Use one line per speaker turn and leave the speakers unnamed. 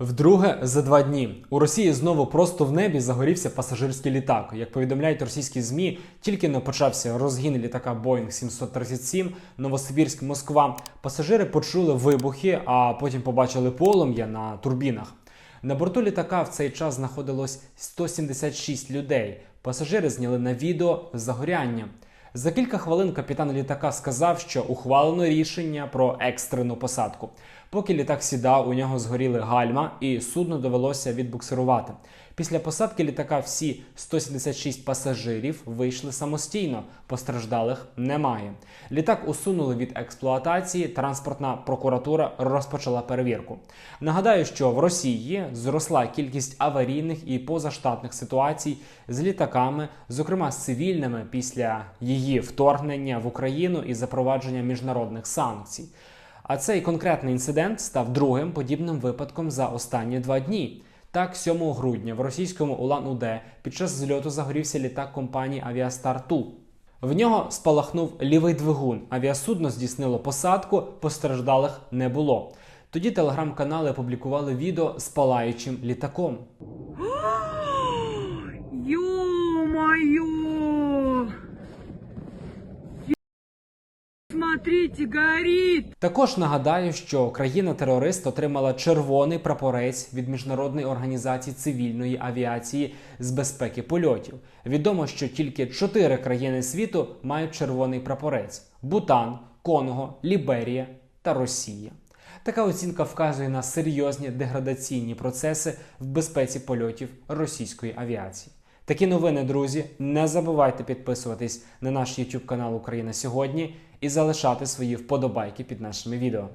Вдруге за два дні у Росії знову просто в небі загорівся пасажирський літак. Як повідомляють російські змі, тільки не почався розгін літака Boeing 737 Новосибірськ Москва. Пасажири почули вибухи, а потім побачили полум'я на турбінах. На борту літака в цей час знаходилось 176 людей. Пасажири зняли на відео загоряння. За кілька хвилин капітан літака сказав, що ухвалено рішення про екстрену посадку. Поки літак сідав, у нього згоріли гальма, і судно довелося відбуксирувати. Після посадки літака всі 176 пасажирів вийшли самостійно. Постраждалих немає. Літак усунули від експлуатації. Транспортна прокуратура розпочала перевірку. Нагадаю, що в Росії зросла кількість аварійних і позаштатних ситуацій з літаками, зокрема з цивільними, після її вторгнення в Україну і запровадження міжнародних санкцій. А цей конкретний інцидент став другим подібним випадком за останні два дні. Так, 7 грудня в російському Улан-Удэ під час зльоту загорівся літак компанії Авіастар Ту. В нього спалахнув лівий двигун. Авіасудно здійснило посадку, постраждалих не було. Тоді телеграм-канали опублікували відео з палаючим літаком.
Смотрите, горит!
Також нагадаю, що країна-терорист отримала червоний прапорець від міжнародної організації цивільної авіації з безпеки польотів. Відомо, що тільки чотири країни світу мають червоний прапорець: Бутан, Конго, Ліберія та Росія. Така оцінка вказує на серйозні деградаційні процеси в безпеці польотів російської авіації. Такі новини, друзі. Не забувайте підписуватись на наш YouTube канал Україна сьогодні і залишати свої вподобайки під нашими відео.